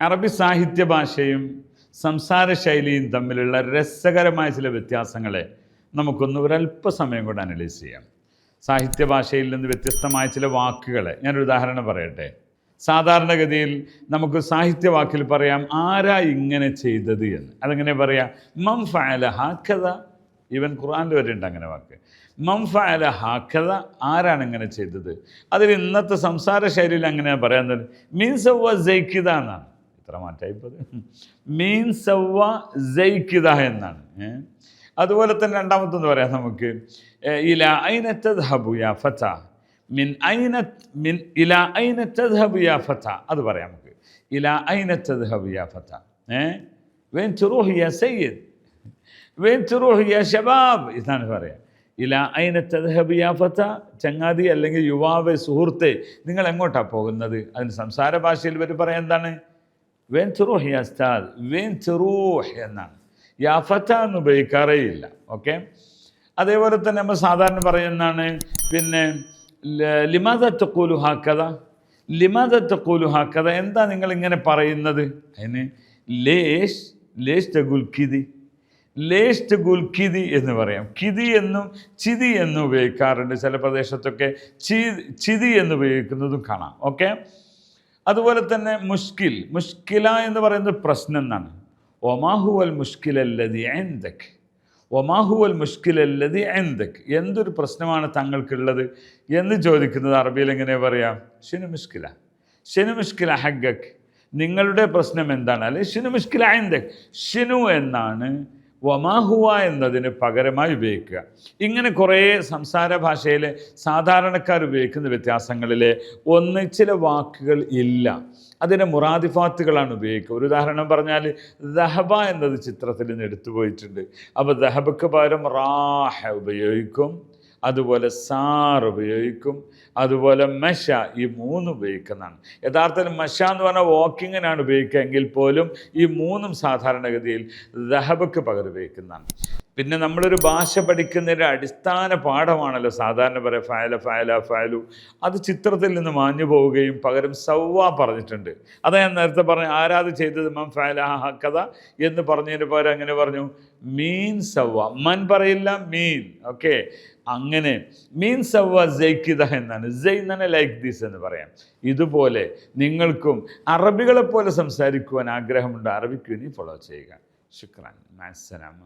അറബി സാഹിത്യ ഭാഷയും സംസാര ശൈലിയും തമ്മിലുള്ള രസകരമായ ചില വ്യത്യാസങ്ങളെ നമുക്കൊന്ന് ഒരല്പസമയം കൂടെ അനലൈസ് ചെയ്യാം. സാഹിത്യ ഭാഷയിൽ നിന്ന് വ്യത്യസ്തമായ ചില വാക്കുകളെ ഞാനൊരു ഉദാഹരണം പറയട്ടെ. സാധാരണഗതിയിൽ നമുക്ക് സാഹിത്യവാക്കിൽ പറയാം ആരാ ഇങ്ങനെ ചെയ്തത്? എന്ന്. അതെങ്ങനെ പറയാം? മം ഫഅല ഹാക്കഥ ഇവൻ ഖുർആനിൽ വരെ ഉണ്ട് അങ്ങനെ വാക്ക്. മം ഫഅല ഹാക്കഥ ആരാണ് ഇങ്ങനെ ചെയ്തത്? അതിൽ ഇന്നത്തെ സംസാര ശൈലിയിൽ അങ്ങനെ പറയാൻ മീൻസ് സവ്വ ജയിക്കിത എന്നാണ്. ഇത്ര മാറ്റായിപ്പത് മീൻ സവ്വ ജയിക്കിത എന്നാണ്. അതുപോലെ തന്നെ രണ്ടാമത്തെന്ന് പറയാം നമുക്ക്. ഇല ഐന തദ്ഹബു യാ ഫത. മിൻ ഐന മിൻ ഇല ഐന തദ്ഹബു യാ ഫത. അത് പറയാം നമുക്ക്. ഇല ഐന തദ്ഹബു യാ ഫത. ഏ? വെൻ തുറൂഹ് യാ സയ്യിദ്. വെൻ തുറൂഹ് യാ ഷബാബ് ഇതാണ് പറയാം. ഇല ഐന തദ്ഹബു യാ ഫത. ചങ്ങാതി അല്ലെങ്കിൽ യുവാവ് സുഹൃത്തെ നിങ്ങൾ എങ്ങോട്ടാണ് പോകുന്നത്? അതിന് സംസാര ഭാഷയിൽ ഇവർ പറയാൻ എന്താണ്? വെൻ തുറൂഹ് യാ ഉസ്താദ് തുറൂഹ് എന്നാണ്. യാ ഫത എന്ന് ഉപയോഗിക്കാറേയില്ല ഓക്കെ അതേപോലെ തന്നെ നമ്മൾ സാധാരണ പറയുന്നതാണ് പിന്നെ ലിമാദ തക്കൂലു ഹാക്കഥ ലിമാദ തക്കൂലു ഹാക്കഥ എന്താ നിങ്ങൾ ഇങ്ങനെ പറയുന്നത്? അതിന് ലേഷ് ലേഷ് തകുൽ കിതി ലേഷ് തകുൽ കിതി എന്ന് പറയാം. കിതി എന്നും ചിതി എന്നും ഉപയോഗിക്കാറുണ്ട്. ചില പ്രദേശത്തൊക്കെ ചി ചിതി എന്ന് ഉപയോഗിക്കുന്നതും കാണാം. ഓക്കെ അതുപോലെ തന്നെ മുഷ്കിൽ. മുഷ്കില എന്ന് പറയുന്നത് പ്രശ്നം എന്നാണ്. ഒമാഹുവൽ മുഷ്കിലല്ലതി എന്തക് ഒമാഹുവൽ മുഷ്കിലല്ലതി എന്തക് എന്തൊരു പ്രശ്നമാണ് തങ്ങൾക്കുള്ളത് എന്ന് ചോദിക്കുന്നത് അറബിയിൽ എങ്ങനെ പറയാം? ഷിനു മുഷ്കില. ഷിനു മുഷ്കില ഹഗ്ഗക്. നിങ്ങളുടെ പ്രശ്നം എന്താണ്? അല്ലെ ഷിനു മുഷ്കില എന്തക് ഷിനു എന്നാണ് വമാഹുവ എന്നതിന് പകരമായി ഉപയോഗിക്കുക. ഇങ്ങനെ കുറേ സംസാര ഭാഷയിൽ സാധാരണക്കാർ ഉപയോഗിക്കുന്ന വ്യത്യാസങ്ങളിൽ ഒന്ന് ചില വാക്കുകൾ ഇല്ല. അതിനെ മുറാദിഫാത്തുകളാണ് ഉപയോഗിക്കുക. ഒരു ഉദാഹരണം പറഞ്ഞാൽ ദഹബ എന്നത് ചിത്രത്തിൽ നിന്ന് എടുത്തു പോയിട്ടുണ്ട്. അപ്പോൾ ദഹബക്ക് പകരം റാഹ ഉപയോഗിക്കും. അതുപോലെ സാർ ഉപയോഗിക്കും അതുപോലെ മഷ ഈ മൂന്ന് ഉപയോഗിക്കുന്നതാണ്. യഥാർത്ഥത്തിൽ മഷ എന്ന് പറഞ്ഞാൽ വാക്കിങ്ങിനാണ് ഉപയോഗിക്കുക എങ്കിൽ പോലും ഈ മൂന്നും സാധാരണഗതിയിൽ ദഹബക്ക് പകരം ഉപയോഗിക്കുന്നതാണ്. പിന്നെ നമ്മളൊരു ഭാഷ പഠിക്കുന്നതിന്റെ അടിസ്ഥാന പാഠമാണല്ലോ സാധാരണ പറയാം ഫയല ഫയല ഫയലു. അത് ചിത്രത്തിൽ നിന്ന് മാഞ്ഞു പോവുകയും പകരം സവ്വ പറഞ്ഞിട്ടുണ്ട്. അതാ ഞാൻ നേരത്തെ പറഞ്ഞു ആരാത് ചെയ്തത് മം ഫയല കഥ എന്ന് പറഞ്ഞതിന് പകരം അങ്ങനെ പറഞ്ഞു മീൻ സവ്വ. മൻ പറയില്ല മീൻ. ഓക്കെ. അങ്ങനെ മീൻ സവ്വ ജയ്ക്കിത എന്നാണ്. ജയ് തന്നെ ലൈക്ക് ദീസ് എന്ന് പറയാം. ഇതുപോലെ നിങ്ങൾക്കും അറബികളെ പോലെ സംസാരിക്കുവാൻ ആഗ്രഹമുണ്ട്. അറബിക്ക് ഇനി ഫോളോ ചെയ്യുക. ശുക്രാൻ. മാസലാമ